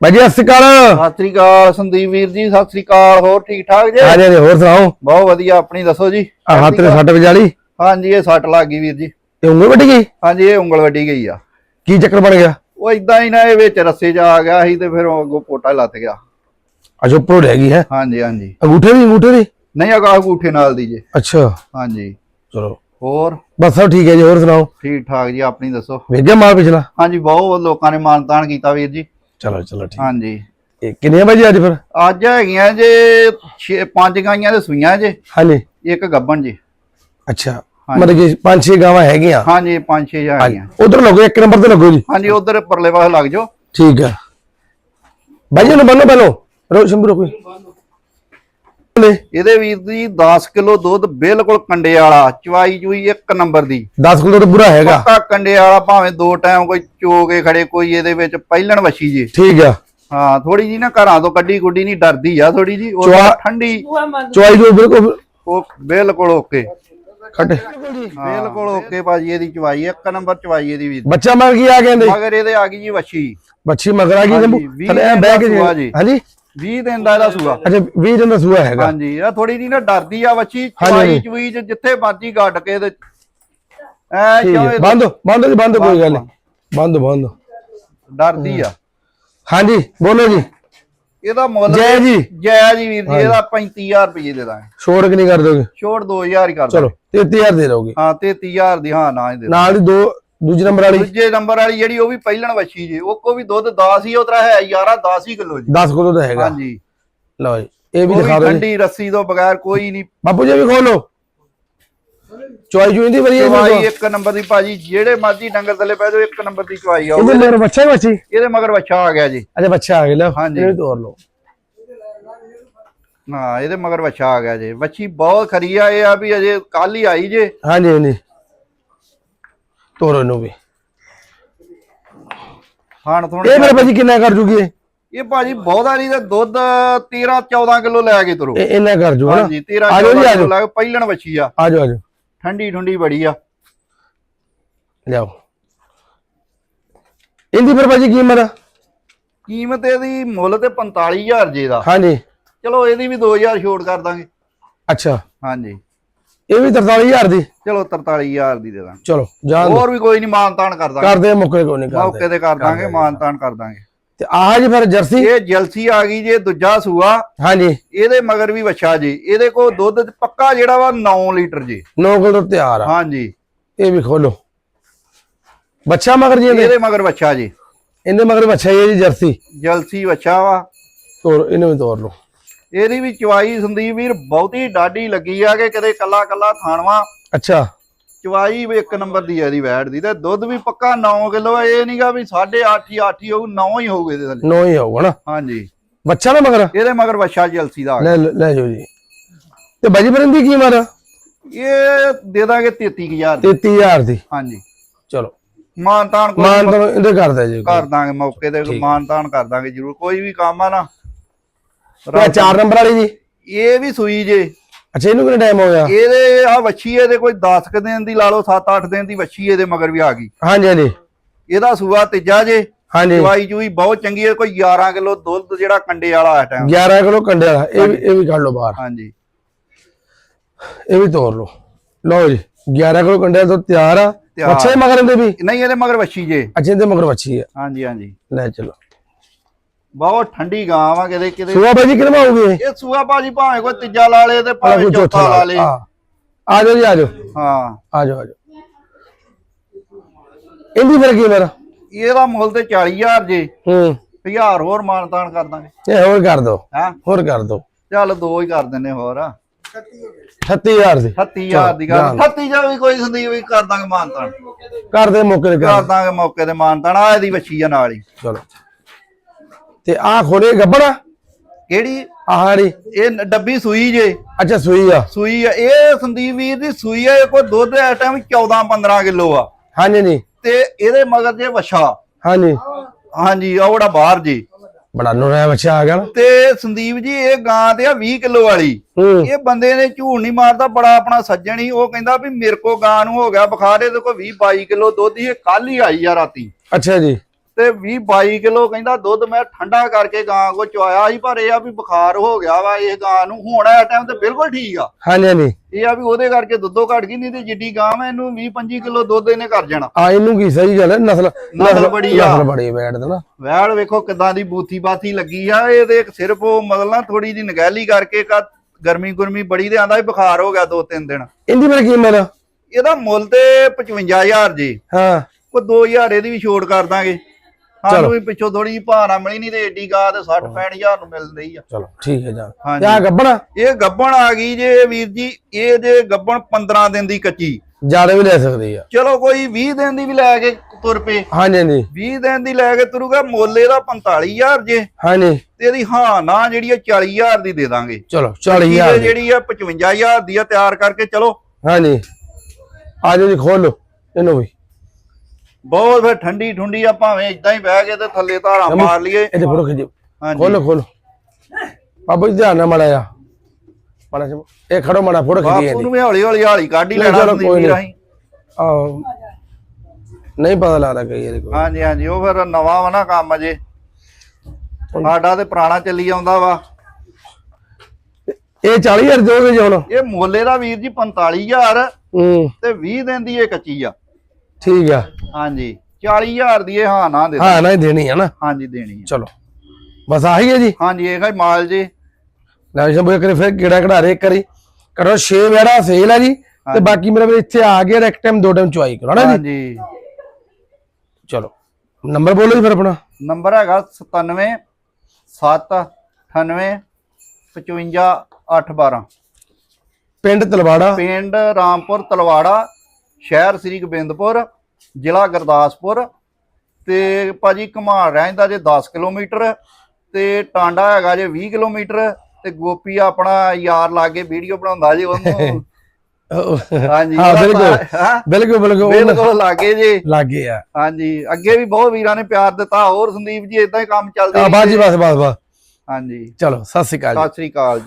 ਬਾਈ ਜੀ ਸਤਿ ਸ਼੍ਰੀ ਅਕਾਲ। ਸਤਿ ਸ੍ਰੀ ਅਕਾਲ ਸੰਦੀਪ ਵੀਰ ਜੀ ਸਤਿ ਸ੍ਰੀ ਅਕਾਲ ਹੋਰ ਠੀਕ ਠਾਕ ਜੀ? ਹਾਂਜੀ ਹਾਂਜੀ ਹੋਰ ਸੁਣਾਓ? ਬਹੁਤ ਵਧੀਆ ਆਪਣੀ ਦੱਸੋ ਜੀ। ਆ ਹੱਥ ਤੇ ਸੱਟ ਵਜਾਲੀ? ਹਾਂਜੀ ਇਹ ਸੱਟ ਲੱਗ ਗਈ ਵੀਰ ਜੀ। ਇਹ ਉਂਗਲ ਵੱਢ ਗਈ? ਹਾਂਜੀ ਇਹ ਉਂਗਲ ਵੱਡੀ ਗਈ ਆ। ਕੀ ਚੱਕਰ ਬਣ ਗਿਆ? ਉਹ ਇਦਾਂ ਹੀ ਨਾ ਇਹ ਵਿੱਚ ਰੱਸੇ 'ਚ ਆ ਗਿਆ ਸੀ ਤੇ ਫਿਰ ਉਹ ਅੱਗੋਂ ਪੋਟਾ ਲੱਤ ਗਿਆ। ਅਜੋ ਉੱਪਰੋਂ ਰਹਿ ਗਈ ਹੈ? ਹਾਂਜੀ ਹਾਂਜੀ। ਅੰਗੂਠੇ ਦੀ ਅੰਗੂਠੇ ਦੀ? ਨਹੀਂ ਅਗਾਹ ਗੂਠੇ ਨਾਲ ਦੀ ਜੇ। ਅੱਛਾ। ਹਾਂਜੀ। ਚਲੋ। ਹੋਰ? ਬਸ ਸਭ ਠੀਕ ਹੈ ਜੀ ਹੋਰ ਸੁਣਾਓ? ਠੀਕ ਠਾਕ ਜੀ ਆਪਣੀ ਦੱਸੋ। ਵੇਖਿਆ ਮਾਲ ਪਿਛਲਾ? ਹਾਂਜੀ ਬਹੁਤ ਲੋਕਾਂ ਨੇ ਮਾਨਤਾਨ ਕੀਤਾ ਵੀਰ ਜੀ। ਚਲੋ ਚਲੋ ਠੀਕ। ਹਾਂਜੀ। ਇਹ ਕਿੰਨੇ ਬਾਈ ਜੀ ਅੱਜ ਫਿਰ? ਅੱਜ ਹੈਗੀਆਂ ਜੇ ਛੇ ਪੰਜ ਗਾਈਆਂ ਦੇ ਸੂਈਆਂ ਜੇ। ਹਾਂਜੀ। ਇੱਕ ਗੱਬਣ ਜੀ। ਅੱਛਾ। ਮਤਲਬ ਕਿ ਪੰਜ ਛੇ ਗਾਵਾਂ ਹੈਗੀਆਂ? ਹਾਂਜੀ ਪੰਜ ਛੇ ਹੈਗੀਆਂ। ਉਧਰ ਲੱਗੋ ਇੱਕ ਨੰਬਰ ਤੇ ਲੱਗੋ ਜੀ। ਹਾਂਜੀ ਉਧਰ ਪਰਲੇ ਪਾਸੇ ਲੱਗ ਜਾਓ। ਠੀਕ ਹੈ ਬਾਈ ਜੀ ਨੂੰ ਬੰਨੋ ਪਹਿਲੋ। ਰੋ ਸ਼ੰਭੂ ਰੋ ਕੋਈ ਇਹਦੇ ਵੀਰ ਦੀ 10 ਕਿਲੋ ਦੁੱਧ ਬਿਲਕੁਲ ਕੰਡੇ ਵਾਲਾ ਚਵਾਈ ਚੂਈ ਇੱਕ ਨੰਬਰ ਦੀ। 10 ਕਿਲੋ ਤਾਂ ਪੂਰਾ ਹੈਗਾ। ਪੱਕਾ ਕੰਡੇ ਵਾਲਾ ਭਾਵੇਂ ਦੋ ਟਾਈਮ ਕੋਈ ਚੋ ਕੇ ਖੜੇ ਕੋਈ ਇਹਦੇ ਵਿੱਚ ਪਹਿਲਣ ਵਛੀ ਜੀ। ਠੀਕ ਆ। ਹਾਂ ਥੋੜੀ ਜੀ ਨਾ ਘਰਾਂ ਤੋਂ ਕੱਢੀ ਗੁੱਡੀ ਨਹੀਂ ਡਰਦੀ ਆ ਥੋੜੀ ਜੀ ਉਹ ਚਵਾ- ਠੰਡੀ। ਚੁਆਈ ਜੋ ਬਿਲਕੁਲ ਉਹ ਬਿਲਕੁਲ ਓਕੇ। ਖੱਟੇ। ਬਿਲਕੁਲ ਓਕੇ ਭਾਜੀ ਇਹਦੀ ਚਵਾਈ ਇੱਕ ਨੰਬਰ ਚਵਾਈ ਇਹਦੀ ਵੀਰ ਬੱਚਾ ਮਰ ਕੀ ਆ ਕਹਿੰਦੇ? ਮਗਰ ਇਹਦੇ ਆ ਗਈ ਜੀ ਵਛੀ। ਬੱਚੀ ਮਗਰ ਆ ਗਈ ਹਾਂਜੀ, ਜੰਬੂ ਥਲੇ ਐ ਦਾ ਕੇ ਜੀ। ਹਾਂਜੀ? 20 ਦਿਨ ਦਾ ਇਹਦਾ ਸੂਆ। ਅੱਛਾ 20 ਦਿਨ ਦਾ ਸੂਆ ਹੈਗਾ। ਹਾਂਜੀ ਇਹ ਥੋੜੀ ਜੀ ਨਾ ਡਰਦੀ ਆ ਹਾਂਜੀ, ਚਵਾਈ ਹਾਂਜੀ। ਚੂਈ ਚ ਜਿੱਥੇ ਮਰਜ਼ੀ ਗੱਡ ਕੇ ਤੇ ਐ ਕਿਉਂ ਬੰਦ ਬੰਦ ਜੀ ਬੰਦ ਕੋਈ ਗੱਲ ਨਹੀਂ। ਬੰਦ ਬੰਦ ਡਰਦੀ ਆ। ਹਾਂਜੀ ਬੋਲੋ ਜੀ। ਇਹਦਾ ਮੁੱਲ ਜੈ ਜੀ। ਜੈ ਜੀ ਵੀਰ ਜੀ ਇਹਦਾ 35000 ਰੁਪਏ ਦੇ ਦਾਂਗੇ। ਛੋੜ ਕਿ ਨਹੀਂ ਕਰ ਦੋਗੇ? ਛੋੜ 2000 ਹੀ ਕਰ ਚਲੋ 33000 ਦੇ ਦੋਗੇ। ਹਾਂ 33000 ਦੀ ਹਾਂ ਨਾ ਹੀ ਦੇ ਦਾਂਗੇ। ਨਾਲ ਦੋ ਦੂਜੇ ਨੰਬਰ ਵਾਲੀ? ਦੂਜੇ ਨੰਬਰ ਵਾਲੀ ਜਿਹੜੀ ਉਹ ਵੀ ਪਹਿਲਣ ਵੱਛੀ ਜੇ ਉਹ ਕੋ ਵੀ ਦੁੱਧ 10 ਹੀ ਉਤਰਾ ਹੈ 11 10 ਹੀ ਕਿਲੋ ਜੀ। 10 ਕਿਲੋ ਦਾ ਹੈਗਾ। ਹਾਂਜੀ। ਲਓ ਜੀ ਇਹ ਵੀ ਦਿਖਾ ਦਿਓ ਠੰਡੀ ਰੱਸੀ ਤੋਂ ਬਗੈਰ ਕੋਈ ਨਹੀਂ। ਬਾਪੂ ਜੀ ਵੀ ਖੋਲੋ। ਚੁਆਈ ਜੂਈ ਦੀ ਵਧੀਆ ਇਹਦੇ ਇੱਕ ਨੰਬਰ ਦੀ ਭਾਜੀ ਜਿਹੜੇ ਮਰਜ਼ੀ ਡੰਗਰ ਥੱਲੇ ਪੈ ਜਾਓ ਇੱਕ ਨੰਬਰ ਦੀ ਚਵਾਈ ਆ ਮੇਰੇ ਬੱਚਾ ਹੀ ਬੱਚੀ ਇਹਦੇ ਮਗਰ ਵੱਛਾ ਆ ਗਿਆ ਜੀ। ਅੱਛਾ ਬੱਚਾ ਆ ਗਿਆ। ਲਓ ਹਾਂਜੀ। ਇਹਨੂੰ ਵੀ ਤੋੜ ਲਓ। ਹਾਂ ਇਹਦੇ ਮਗਰ ਵੱਛਾ ਆ ਗਿਆ ਜੀ। ਵੱਛੀ ਬਹੁਤ ਖਰੀ ਆ ਇਹ ਆ ਵੀ ਅਜੇ ਕੱਲ ਹੀ ਆਈ ਜੇ। ਹਾਂਜੀ ਹਾਂਜੀ। ਤੋੜੋ ਇਹਨੂੰ ਵੀ। ਖਾਣ ਥੋਣ ਇਹ ਮੇਰੇ ਭਾਜੀ ਕਿੰਨਾ ਕਰ ਜੂਗੀ ਇਹ? ਇਹ ਭਾਜੀ ਬਹੁਤਾ ਨਹੀਂ ਤੇ ਦੁੱਧ 13 14 ਕਿਲੋ ਲੈ ਕੇ ਤੁਰੋ। ਇਹ ਇੰਨਾ ਕਰ ਜੂ ਹਾਂਜੀ 13 ਆ ਜਾਓ ਜੀ, 14 ਆ ਕਿਲੋ। ਲੈ ਪਹਿਲਣ ਵੱਛੀ ਆ। ਆ ਜਾਓ ਆ ਜਾਓ। ਠੰਡੀ ਠੰਡੀ ਬੜੀ ਆ। ਲਿਆਓ। ਇਹਦੀ ਫਿਰ ਭਾਜੀ ਕੀਮਤ? ਕੀਮਤ ਇਹਦੀ ਮੁੱਲ ਤੇ 45000 ਜੇ ਦਾ। ਹਾਂਜੀ। ਚਲੋ ਇਹਦੀ ਵੀ 2000 ਛੋਟ ਕਰ ਦਾਂਗੇ। ਅੱਛਾ। ਹਾਂਜੀ। ਇਹ ਵੀ 43000 ਦੀ। ਚਲੋ 43000 ਦੀ ਦੇ ਦਾਂਗੇ। ਚਲੋ ਦਿਓ। ਹੋਰ ਵੀ ਕੋਈ ਨਹੀਂ ਮਾਨਤਾਨ ਕਰ ਦਾਂਗੇ। ਕਰਦੇ ਮੁੱਕੇ ਕੋਈ ਨਹੀਂ ਕਰਦੇ। ਮੌਕੇ ਤੇ ਕਰ ਦਾਂਗੇ ਮਾਨਤਾਨ ਕਰ ਦਾਂਗੇ। ਤੇ ਆਹ ਜੀ ਫਿਰ ਜਰਸੀ। ਇਹ ਜਲਸੀ ਆ ਗਈ ਜੇ ਦੂਜਾ ਸੂਆ। ਹਾਂਜੀ। ਇਹਦੇ ਮਗਰ ਵੀ ਵੱਛਾ ਜੀ। ਇਹਦੇ ਕੋਲ ਦੁੱਧ ਪੱਕਾ ਜਿਹੜਾ ਵਾ 9 ਲੀਟਰ ਜੀ। 9 ਕਿਲੋ ਤਿਆਰ ਆ। ਹਾਂਜੀ। ਇਹ ਵੀ ਖੋਲੋ। ਬੱਚਾ ਮਗਰ ਜੀ ਇਹਦੇ? ਮਗਰ ਵੱਛਾ ਜੀ। ਇਹਦੇ ਮਗਰ ਬੱਚਾ ਜੀ ਜਰਸੀ। ਜਲਸੀ ਵੱਛਾ ਵਾ। ਤੋੜ ਇਹਨੂੰ ਵੀ ਤੋੜ ਲਓ। ਇਹਦੀ ਵੀ ਚਵਾਈ ਸੰਦੀਪ ਵੀਰ ਬਹੁਤੀ ਡਾਢੀ ਲੱਗੀ ਆ ਕਿ ਕਿਤੇ ਕੱਲਾ ਕੱਲਾ ਥਾਣਵਾ। ਅੱਛਾ। ਚਵਾਈ ਵੀ ਇੱਕ ਨੰਬਰ ਦੀ ਆ ਇਹਦੀ ਵੈਟ ਦੀ ਤੇ ਦੁੱਧ ਵੀ ਪੱਕਾ 9 ਕਿਲੋ ਇਹ ਨਹੀਂਗਾ ਵੀ 8.5 ਹੀ 8 ਹੀ ਹੋਊ 9 ਹੀ ਹੋਊ ਇਹਦੇ ਥੱਲੇ। 9 ਹੀ ਆਊਗਾ ਨਾ? ਹਾਂਜੀ। ਬੱਚਾ ਨਾ ਮਗਰ? ਇਹਦੇ ਮਗਰ ਵੱਛਾ ਜਲਸੀ ਦਾ। ਲੈ ਲੈ ਜਾਓ ਜੀ। ਤੇ ਬਾਜੀ ਫਿਰ ਇਹਦੀ ਕੀਮਤ ਇਹ ਦੇ ਦਾਂਗੇ 33000 ਦੀ। 33000 ਦੀ। ਹਾਂਜੀ। ਚਲੋ। ਮਾਨਤਾਨ ਕੋਈ ਮਾਨ ਤਾਂ ਇਹਦੇ ਕਰਦਾ ਜੀ ਕਰ ਦਾਂਗੇ ਮੌਕੇ ਤੇ ਮਾਨਤਾਨ ਕਰ ਦਾਂਗੇ ਜਰੂਰ। ਕੋਈ ਵੀ ਕੰਮ ਆ ਨਾ ਤੇ ਚਾਰ ਨੰਬਰ ਵਾਲੀ ਜੀ। ਇਹ ਵੀ ਸੂਈ ਜੇ। ਅੱਛਾ ਇਹਨੂੰ ਕਿੰਨਾ ਟਾਈਮ ਹੋ ਗਿਆ? ਇਹਦੇ ਆ ਵੱਛੀ ਇਹਦੇ ਕੋਈ 10 ਕੁ ਦਿਨ ਦੀ ਲਾ ਲਓ 7-8 ਦਿਨ ਦੀ ਵੱਛੀ ਇਹਦੇ ਮਗਰ ਵੀ ਆ ਗਈ। ਹਾਂਜੀ ਹਾਂਜੀ। ਇਹਦਾ ਸੂਆ ਤੀਜਾ ਜੇ। ਹਾਂਜੀ। ਦਵਾਈ ਜੂਈ ਬਹੁਤ ਚੰਗੀ ਹੈ ਕੋਈ 11 ਕਿਲੋ ਦੁੱਧ ਜਿਹੜਾ ਕੰਡੇ ਵਾਲਾ ਇਸ ਟਾਈਮ 11 ਕਿਲੋ ਕੰਡੇ ਵਾਲਾ ਇਹ ਵੀ ਇਹ ਵੀ ਕੱਢ ਲਓ ਬਾਹਰ। ਹਾਂਜੀ। ਇਹ ਵੀ ਤੋੜ ਲਓ। ਲਓ ਜੀ 11 ਕਿਲੋ ਕੰਡੇ ਤੋਂ ਤਿਆਰ ਆ। ਅੱਛਾ ਇਹ ਮਗਰ ਇਹਦੇ ਵੀ? ਨਹੀਂ ਇਹਦੇ ਮਗਰ ਵੱਛੀ ਜੇ। ਅੱਛਾ ਇਹਦੇ ਮਗਰ ਬੱਚੀ ਆ। ਹਾਂਜੀ ਹਾਂਜੀ। ਲੈ ਚਲੋ। ਬਹੁਤ ਠੰਡੀ ਗਾਂ ਵਾ ਕਿਤੇ ਕਿਤੇ। ਸੁਆ ਬਾਜੀ ਕਿੰਨਾ ਹੋਊਗੀ ਇਹ? ਇਹ ਸੂਆ ਭਾਜੀ ਭਾਵੇਂ ਕੋਈ ਤੀਜਾ ਲਾ ਲੇ ਤੇ ਭਾਵੇਂ ਚੌਥਾ ਲਾ ਲੇ ਆ ਆ ਜਾਓ ਜੀ ਆ ਜਾਓ। ਹਾਂ। ਆ ਜਾਓ ਆ ਜਾਓ। ਇਹਦੀ ਫਿਰ ਕੀ ਮੇਰਾ ਇਹਦਾ ਮੁੱਲ ਤੇ 40000 ਜੇ। ਹੂੰ। 1000 ਹੋਰ ਮਾਨਤਾਨ ਕਰ ਦਾਂਗੇ। ਇਹ ਹੋਰ ਕਰ ਦੋ। ਹਾਂ? ਹੋਰ ਕਰ ਦੋ। ਚੱਲ ਦੋ ਹੀ ਕਰ ਦਿੰਨੇ ਹੋਰ। 36000 ਦੀ। 38000 ਦੀ ਗੱਲ। 38 ਜਾ ਵੀ ਕੋਈ ਸੰਦੀਪ ਵੀ ਕਰ ਦਾਂਗੇ ਮਾਨਤਾਨ ਕਰ ਦੇ ਮੌਕੇ ਤੇ ਕਰ ਕਰ ਦਾਂਗੇ ਮੌਕੇ ਤੇ ਮਾਨਤਾਨ ਆ ਇਹਦੀ ਵੱਛੀ ਆ ਨਾਲ ਹੀ। ਚਲੋ। ਤੇ ਆ ਖੋਲੇ ਗੱਬੜਾ? ਕਿਹੜੀ? ਆਹਾਰੀ ਇਹ ਡੱਬੀ ਸੂਈ ਜੇ। ਅੱਛਾ ਸੂਈ ਆ। ਸੂਈ ਆ। ਇਹ ਸੰਦੀਪ ਵੀਰ ਦੀ ਸੂਈ ਆ। ਇਹ ਕੋਈ ਦੁੱਧ ਇਸ ਟਾਈਮ 14 15 ਕਿਲੋ ਆ। ਹਾਂਜੀ ਜੀ ਤੇ ਇਹਦੇ ਮਗਰ ਜੇ ਵਛਾ। ਹਾਂਜੀ। ਹਾਂਜੀ ਉਹ ਜਿਹੜਾ ਬਾਹਰ ਜੀ। ਬੜਾ ਨੂਰਾ ਬੱਚਾ ਆ ਗਿਆ ਤੇ ਸੰਦੀਪ ਜੀ ਇਹ ਗਾਂ ਤੇ ਆ 20 ਕਿਲੋ ਵਾਲੀ। ਇਹ ਬੰਦੇ ਨੇ ਝੂਠ ਨਹੀਂ ਮਾਰਦਾ ਬੜਾ ਆਪਣਾ ਸੱਜਣ ਹੀ। ਉਹ ਕਹਿੰਦਾ ਵੀ ਮੇਰੇ ਕੋ ਗਾਂ ਨੂੰ ਹੋ ਗਿਆ ਬੁਖਾਰ ਇਹਦੇ ਕੋ 20 22 ਕਿਲੋ ਦੁੱਧ ਹੀ ਕੱਲ ਹੀ ਆਈ ਆ ਰਾਤੀ। ਅੱਛਾ ਜੀ। ਤੇ 20 22 ਕਿਲੋ ਕਹਿੰਦਾ ਦੁੱਧ ਮੈਂ ਠੰਡਾ ਕਰਕੇ ਗਾਂ ਕੋ ਚੁਆਇਆ ਸੀ ਪਰ ਇਹ ਆ ਵੀ ਬੁਖਾਰ ਹੋ ਗਿਆ ਵਾ ਇਹ ਗਾਂ ਨੂੰ। ਹੁਣ ਇਹ ਟਾਈਮ ਤੇ ਬਿਲਕੁਲ ਠੀਕ ਆ। ਹਾਂਜੀ ਹਾਂਜੀ। ਇਹ ਆ ਵੀ ਉਹਦੇ ਕਰਕੇ ਦੁੱਧੋ ਘਟ ਗਈ ਨਹੀਂ ਤੇ ਜਿੱਡੀ ਗਾਂ ਮੈਂ ਇਹਨੂੰ 20 25 ਕਿਲੋ ਦੁੱਧ ਇਹਨੇ ਕਰ ਜਾਣਾ। ਆ ਇਹਨੂੰ ਕੀ ਸਹੀ ਗੱਲ ਹੈ? ਨਸਲ ਨਸਲ ਬੜੀ ਆ। ਨਸਲ ਬੜੀ ਬੈਠ ਦੇ ਨਾ। ਵੈਲ ਵੇਖੋ ਕਿਦਾਂ ਦੀ ਬੂਥੀ ਬਾਥੀ ਲੱਗੀ ਆ ਇਹ ਤੇ ਸਿਰਫ ਉਹ ਮਤਲਬ ਨਾ ਥੋੜੀ ਜੀ ਨਗਹਿਲੀ ਕਰਕੇ ਕਾ ਗਰਮੀ ਗੁਰਮੀ ਬੜੀ ਤੇ ਆਂਦਾ ਵੀ ਬੁਖਾਰ ਹੋ ਗਿਆ ਦੋ ਤਿੰਨ ਦਿਨ। ਇਹਦੀ ਮੇਰੀ ਕੀਮਤ ਇਹਦਾ ਮੁੱਲ ਤੇ 55000 ਜੀ। ਹਾਂ। ਕੋਈ 2000 ਇਹਦੀ ਵੀ ਛੋੜ ਕਰ ਦਾਂਗੇ। ਸਾਨੂੰ ਵੀ ਪਿੱਛੋਂ ਥੋੜੀ ਜਿਹੀ ਭਾਰਾ ਮਿਲੀ ਨਹੀਂ ਤੇ ਏਡੀ ਗਾ ਤੇ 60 65000 ਨੂੰ ਮਿਲ ਰਹੀ ਆ। ਚਲੋ ਠੀਕ ਹੈ ਜਾਨ। ਹਾਂਜੀ। ਤੇ ਆ ਗੱਬਣਾ? ਇਹ ਗੱਬਣ ਆ ਗਈ ਜੇ ਵੀਰ ਜੀ ਇਹ ਜੇ ਗੱਬਣ 15 ਦਿਨ ਦੀ ਕੱਚੀ। ਜ਼ਿਆਦਾ ਵੀ ਲੈ ਸਕਦੀ ਆ। ਚਲੋ ਕੋਈ 20 ਦਿਨ ਦੀ ਵੀ ਲੈ ਕੇ ਤੁਰ ਪਏ। ਹਾਂਜੀ ਹਾਂਜੀ। 20 ਦਿਨ ਦੀ ਲੈ ਕੇ ਤੁਰੂਗਾ ਮੁੱਲ ਇਹਦਾ 45000 ਜੇ। ਹਾਂਜੀ। ਤੇ ਇਹਦੀ ਹਾਂ ਨਾ ਜਿਹੜੀ ਆ 40000 ਦੀ ਦੇ ਦਾਂਗੇ। ਚਲੋ ਕੱਚੀ 40000 ਤੇ ਦੀ। ਜਿਹੜੀ ਆ 55000 ਦੀ ਆ ਤਿਆਰ ਕਰਕੇ ਚਲੋ। ਹਾਂਜੀ। ਆ ਜਾਓ ਜੀ ਖੋਲ ਇਹਨੂੰ ਵੀ। ਬਹੁਤ ਫਿਰ ਠੰਡੀ ਠੁੰਡੀ ਆ ਭਾਵੇਂ ਇਦਾਂ ਹੀ ਬਹਿ ਕੇ ਤੇ ਥੱਲੇ ਧਾਰਾਂ ਮਾਰ ਲਈਏ। ਇਹਦੇ ਫੋਟੋ ਖਿੱਚੋ। ਹਾਂਜੀ। ਖੋਲੋ ਖੋਲੋ। ਬਾਬੂ ਜੀ ਧਿਆਨ ਨਾਲ ਮੜਾ ਜਾ ਮੜਾ ਇਹ ਖੜੋ ਮੜਾ ਫੋਟੋ ਖਿੱਚੀ ਬਾਪੂ ਜਾਂਦੀ ਨੂੰ ਵੀ ਹੌਲੀ ਹੌਲੀ ਹਾਲੀ ਕੱਢ ਹੀ ਲੈਣਾ ਚਲੋ ਕੋਈ ਨਹੀਂ। ਰਾਹੀਂ ਆਹੋ। ਨਹੀਂ ਪਤਾ ਲੱਗਦਾ ਕਈ ਇਹਦੇ ਕੋਲ ਹਾਂਜੀ ਹਾਂਜੀ ਉਹ ਫਿਰ ਨਵਾਂ ਵਾ ਨਾ ਕੰਮ ਅਜੇ। ਸਾਡਾ ਤੇ ਪੁਰਾਣਾ ਚੱਲੀ ਆਉਂਦਾ ਵਾ। ਇਹ 40000 ਦੋਗੇ ਜੀ ਹੁਣ? ਇਹ ਮੋਲੇ ਦਾ ਵੀਰ ਜੀ 45000 ਹੂੰ। ਤੇ 20 ਦਿਨ ਦੀ ਇਹ ਕੱਚੀ ਆ। ਠੀਕ ਆ। ਹਾਂਜੀ। 40000 ਦੀ ਇਹ ਹਾਂ ਨਾ ਦੇ ਹਾਂ ਨਾ ਹੀ ਦੇਣੀ ਹੈ ਨਾ। ਹਾਂਜੀ ਦੇਣੀ ਆ। ਚਲੋ। ਬਸ ਆਹੀ ਹੈ ਜੀ। ਹਾਂਜੀ ਇਹ ਹੀ ਮਾਲ ਜੀ। ਲੈ ਸ਼ੰਭੂ ਇੱਕ ਵਾਰੀ ਫਿਰ ਕਿਹੜਾ ਕਢਾ ਰੇ ਇੱਕ ਵਾਰੀ। ਕਰੋ 6 ਵੇੜਾ ਸੇਲ ਆ ਜੀ। ਤੇ ਬਾਕੀ ਮੇਰੇ ਵੀਰ ਇੱਥੇ ਆ ਗਿਆ ਇੱਕ ਟਾਈਮ ਦੋ ਟਾਈਮ ਚੁਆਈ ਕਰੋ ਨਾ ਜੀ। ਚਲੋ। ਨੰਬਰ ਬੋਲੋ ਜੀ ਫਿਰ ਆਪਣਾ। ਨੰਬਰ ਹੈਗਾ 97 7 98 55 812 ਪਿੰਡ ਤਲਵਾੜਾ। ਪਿੰਡ ਰਾਮਪੁਰ ਤਲਵਾੜਾ ਸ਼ਹਿਰ ਸ੍ਰੀ ਗੋਬਿੰਦਪੁਰ। ਜ਼ਿਲ੍ਹਾ ਗੁਰਦਾਸਪੁਰ ਤੇ ਭਾਜੀ ਘਮਾਰ ਰਹਿੰਦਾ ਜੇ 10 ਕਿਲੋਮੀਟਰ ਤੇ ਟਾਂਡਾ ਹੈਗਾ ਜੇ 20 ਕਿਲੋਮੀਟਰ ਤੇ ਗੋਪੀ ਆਪਣਾ ਯਾਰ ਲਾਗੇ ਵੀਡੀਓ ਬਣਾਉਂਦਾ ਜੇ ਉਹਨੂੰ। ਹਾਂਜੀ ਹਾਂ ਬਿਲਕੁਲ। ਬਿਲਕੁਲ ਬਿਲਕੁਲ। ਬਿਲਕੁਲ ਲਾਗੇ ਜੇ। ਲੱਗੇ ਆ। ਹਾਂਜੀ ਅੱਗੇ ਵੀ ਬਹੁਤ ਵੀਰਾਂ ਨੇ ਪਿਆਰ ਦਿੱਤਾ ਹੋਰ ਸੰਦੀਪ ਜੀ ਇਦਾਂ ਹੀ ਕੰਮ ਚੱਲਦੇ ਆ ਬਾਜੀ ਰਹਿੰਦੇ। ਬਸ ਬਸ ਬਸ। ਹਾਂਜੀ। ਚਲੋ ਸਤਿ ਸ਼੍ਰੀ ਅਕਾਲ ਸਤਿ ਸ੍ਰੀ ਅਕਾਲ